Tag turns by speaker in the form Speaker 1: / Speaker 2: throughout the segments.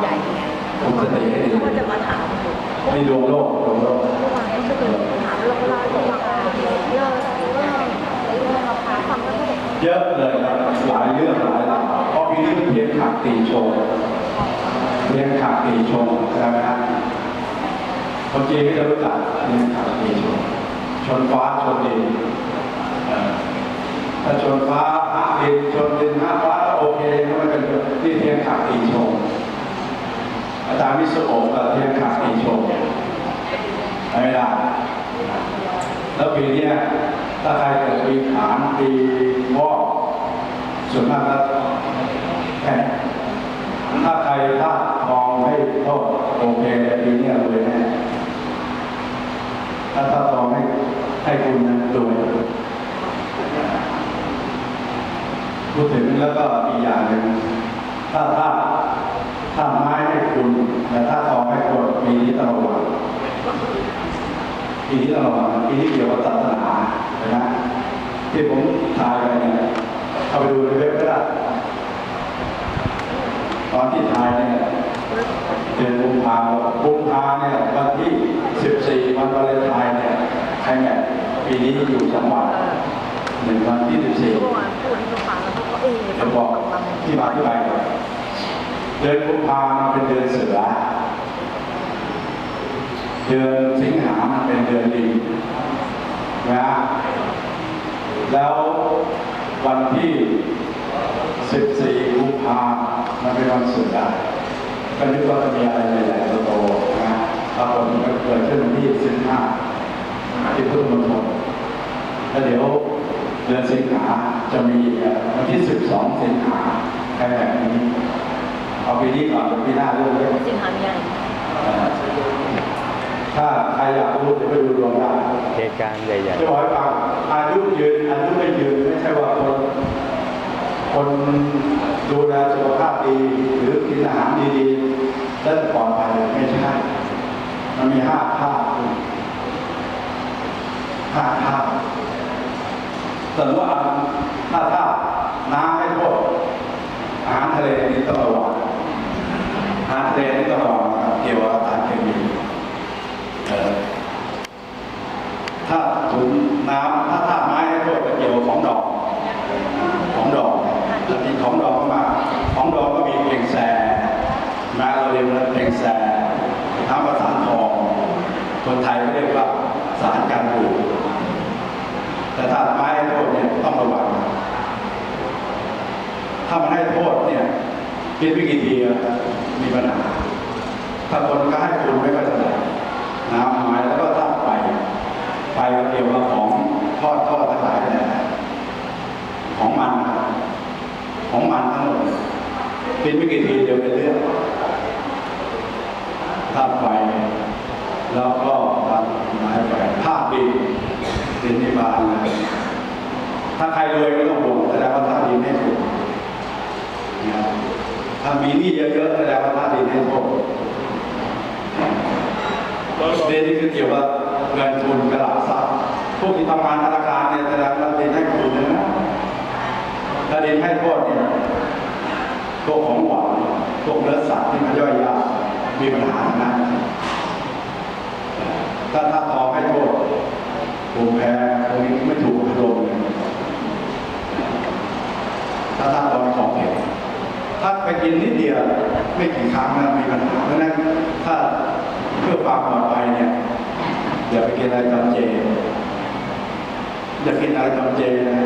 Speaker 1: ใหญ่ไง
Speaker 2: ผมจะตีให้ดี
Speaker 1: จะมาถาม
Speaker 2: นี่ดวงโลกดวงโลก
Speaker 1: เมื่อวานก็จะเป็นถามเราเราจะมาเลิกเลิกเลิกราคาฟังแล้วก็
Speaker 2: เยอะเลยครับหลายเรื่องหลายราวเพราะปีนี้เป็นเพียงขักตีโชว์เพียงขักตีโชว์ใช่ไหมครับคนจีนก็จะรู้จักเพียงขักตีโชว์ชนฟ้าชนดินเอ่อถ้าชนฟ้าห้าดินชนดินห้าฟ้าก็โอเคก็ไม่เป็นที่เพียงขักตีโชว์ อาจารย์วิศโอะกับเพียงขักตีโชว์ไม่ได้แล้วปีเนี้ยถ้าใครเกิดปีขานปีวอกส่วนมากก็แค่ถ้าใครพลาดทองให้โทษโอเคปีเนี้ยรวยแน่ถ้าถ้าทองให้ให้คุณนะรวยพูดถึงแล้วก็อีกอย่างหนึ่งถ้าถ้า ถ้าไม้ให้คุณแต่ถ้าทองให้คนปีนี้ต้องระวังปีนี้เราปีนี้เกี่ยวกับศาสนาเห็นไหมที่ผมถ่ายไปเนี่ยเอาไปดูในเว็บก็ได้ตอนที่ถ่ายเนี่ยเดือนกุมภาพันธ์กุมภาเนี่ยวันที่14วันวาเลนไทน์เนี่ยใช่ไหมปีนี้อยู่สองวันหนึ่งวันที่
Speaker 1: เมื่อ
Speaker 2: 14
Speaker 1: วานพูดให้ฟังแล้วเขาก็เออ
Speaker 2: เดี๋ยวบอกที่มาที่ไปก่อน เดือนกุมภาพันเป็นเดือนเสือ เดือนสิงหามันเป็นเดือนลิงนะแล้ววันที่ 14กุมภามันเป็นวันสุดาก็นึกว่าจะมีอะไรใหญ่ๆโตๆนะปรากฏมันเกิดขึ้นวันที่15ที่พุทธมณฑลแล้วเดี๋ยวเดือนสิงหาจะมีวันที่ 12 สิงหาแค่แบบนี้ เอาปีนี้ก่อนปีหน้าเรื่องเล็ก
Speaker 1: สิงหามีอะไร
Speaker 2: ถ้าใครอยากรู้จะไปดูดวงได้
Speaker 3: เหตุการณ์ใหญ่
Speaker 2: จะบอกให้ฟังอายุยืนอายุไม่ยืนไม่ใช่ว่าคนคนดูแลสุขภาพดีหรือกินอาหารดีๆแล้วจะปลอดภัยไม่ใช่ มันมีห้าภาพห้าภาพสมมติว่าถ้าถ้าน้ำไม่โทษอาหารทะเลนี่ต้องระวังอาหารทะเลองเกี่ยวกับสารเคมีเอ่ถ้าถุงน้ำถ้าถ้าไม้ให้โทษก็เกี่ยวของดอก ของดอกจะมีของดอกก็มาของดอกก็มีเพลงแซมาเราเรียกว่าเพลงแซน้ำประสานทองคนไทยก็เรียกว่าสารกันบูดแต่ถ้าไม้ให้โทษเนี่ยต้องระวังถ้ามันให้โทษเนี่ยกินไม่กี่ทีอะมีปัญหา ถ้าคนก็ให้คุณไม่ก็จะได้น้ำไม้แล้วก็ถ้าไฟไฟเกี่ยวกับของทอดทอดทั้งหลายเนี่ยของมันของมันทั้งหมดกินไม่กี่ทีเดียวเป็นเรื่องถ้าไฟแล้วก็ทำไม้ไฟภาพดินดินนิบานเลยถ้าใครรวยไม่ต้องห่วงแสดงว่าท่าดินให้ถูกนะถ้ามีหนี้เยอะๆแสดงว่าท่าดินให้โทษ เรียนนี่คือเกี่ยวกับเงินทุนกระลักทรัพย์พวกที่ทำงานธนาคารเนี่ยแสดงว่าเรียนให้คุณนะถ้าเรียนให้โทษเนี่ยพวกของหวานพวกเนื้อสัตว์ที่มันย่อยยากมีปัญหาทั้งนั้นถ้าถ้าทองให้โทษภูมิแพ้ตรงนี้ไม่ถูกอารมเลยถ้าถ้าทองของเผ็ดถ้าไปกินนิดเดียวไม่กี่ครั้งนะมีปัญหาเพราะนั้นถ้า เพื่อความปลอดภัยเนี่ยอย่าไปกินอะไรตอนเจอย่ากินอะไรตอนเจนะ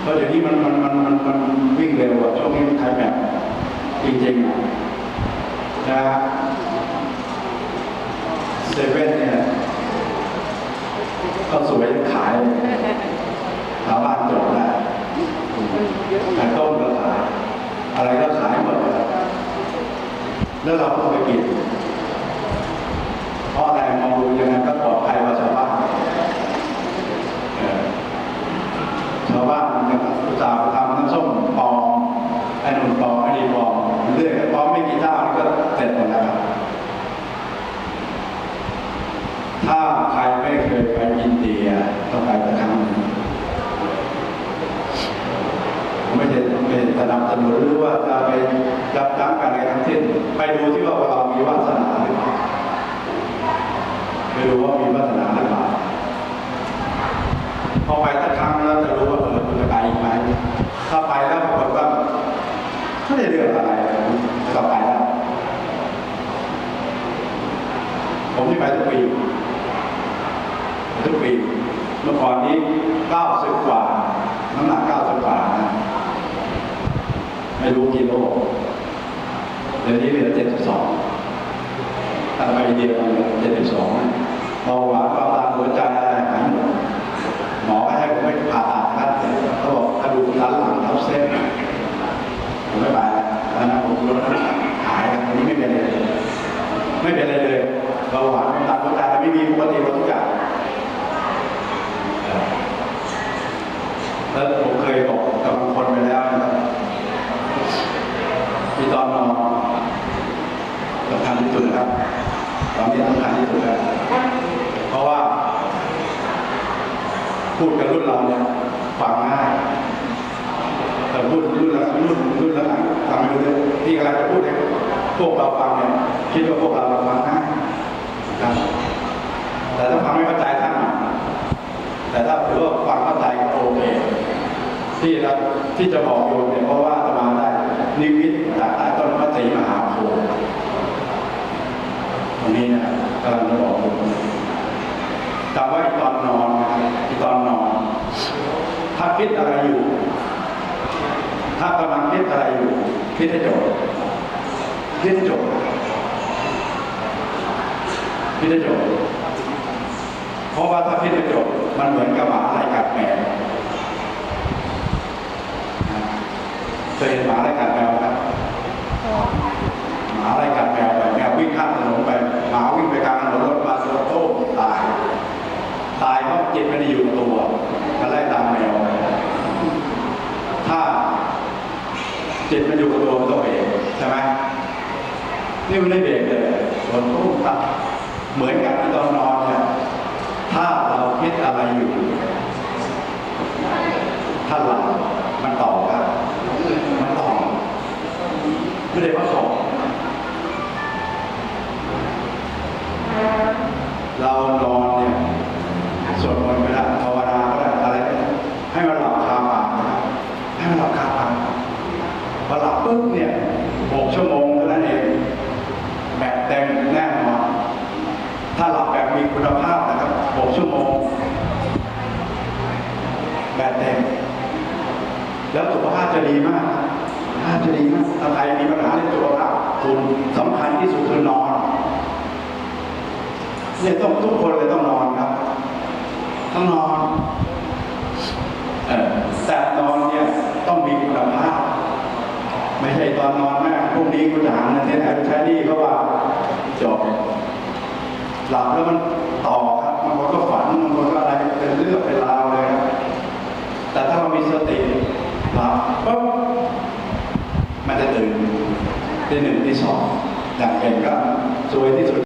Speaker 2: เพราะเดี๋ยวนี้มันมันมันมันมันวิ่งเร็วอะช่วงนี้มันไทยแบบจริงๆนะเซเว่นเนี่ยก็สวยขายชาวบ้านจบได้ขายต้มก็ขาย อะไรก็ขายหมดแล้วเราก็ไปกิน เพราะอะไรมองดูยังไงก็ปลอดภัยกว่าชาวบ้านเออชาวบ้านมันยังอุตส่าห์ทำน้ำส้มปลอมไอ้นุ่นปลอมไอ้นี่ปลอมเรื่อยปลอมไม่กี่เจ้านี่ก็เสร็จหมดแล้วครับ ถ้าใครไม่เคยไปอินเดียต้องไปสักครั้งหนึ่ง ไม่ใช่ไม่ใช่ สนับสนุนหรือว่าจะไปยับยั้งกันอะไรทั้งสิ้น ไปดูที่ว่าเรามีวาสนาหรือเปล่าไปดูว่ามีวาสนาหรือเปล่าพอไปสักครั้งแล้วจะรู้ว่าเออจะไปอีกไหมถ้าไปแล้วปรากฏว่าไม่ได้เรื่องอะไรก็ไปแล้วผมที่ไปทุกปีทุกปีเมื่อก่อนนี้90กว่า น้ำหนัก 90 กว่านะ ไม่ รู้กิโลเดี๋ยวนี้เหลือ72ถ้าไปเดียวเหลือ72นะเบาหวานความดันหัวใจอะไรหายหมดหมอให้ผมไปผ่าตัดครับเขาบอกกระดูกสันหลังทับเส้นผมไม่ไปแล้วตอนนั้นผมลดน้ำหนักหายแล้วอันนี้ไม่เป็นอะไรเลยไม่เป็นอะไรเลยเบาหวานความดันหัวใจไม่มีปกติหมดทุกอย่าง แล้วผมเคยบอกกับบางคนไปแล้วนะครับที่ ตอนนอนสำคัญที่สุดนะครับ ตอนนี้สำคัญที่สุดแล้วเพราะว่า พูดกับรุ่นเราเนี่ยฟังง่ายแต่พูดรุ่นละรุ่นรุ่นละหลังฟังไม่รู้เรื่องที่กำลังจะพูดให้พวกเราฟังเนี่ยคิดว่าพวกเราฟังง่ายนะครับแต่ถ้าฟังไม่เข้าใจท่านแต่ถ้าถือว่าฟังเข้าใจก็โอเคที่เราที่จะบอกโยมเนี่ยเพราะว่าอาตมาได้ นิมิตจากใต้ต้นพระศรีมหาโพธิ์ตรงนี้นะกำลังจะบอกโยมจำไว้ตอนนอนที่ตอนนอน ถ้าคิดอะไรอยู่ ถ้ากำลังคิดอะไรอยู่ คิดให้จบคิดให้จบคิดให้จบเพราะว่าถ้าพิจารณามันเหมือนกับหมาไล่กัดแมวนะเคยเห็นหมาไล่กัดแมว หมาไล่กัดแมวไปแมววิ่งข้ามถนนไปหมาวิ่งไปกลางถนนรถมาโดนโต้ตาย ตายเพราะจิตไม่ได้อยู่ตัวมันไล่ตามแมวไปถ้าจิตมันอยู่กับตัวมันต้องเบรกใช่ไหมนี่มันไม่เบรกเลยโดนตุ้มตับเหมือนกับที่ตอนนอนเนี่ยถ้าเราคิดอะไรอยู่ถ้าหลับ ปุ๊บเนี่ยหกชั่วโมงเท่านั้นเองแบบเต็มแน่นอนถ้าหลับแบบมีคุณภาพนะครับ6ชั่วโมงแบบเต็มแล้วสุขภาพจะดีมากสุขภาพจะดีมากถ้าใครมีปัญหาเรื่องสุขภาพคุณสำคัญที่สุดคือนอนเนี่ยต้องทุกคนเลยต้องนอนครับ ต้องนอน เออแต่นอนเนี่ยต้องมีคุณภาพ ไม่ใช่ตอนนอนแม่พรุ่งนี้กูจะหาเงินที่ไหนไปใช้หนี้เขาว่าจบ หลับแล้วมันต่อครับบางคนก็ฝันบางคนก็อะไรเป็นเรื่องเป็นราวเลยครับแต่ถ้าเรามีสติหลับปุ๊บมันจะตื่นที่หนึ่งที่สองอย่างเห็นก็สวยที่สุด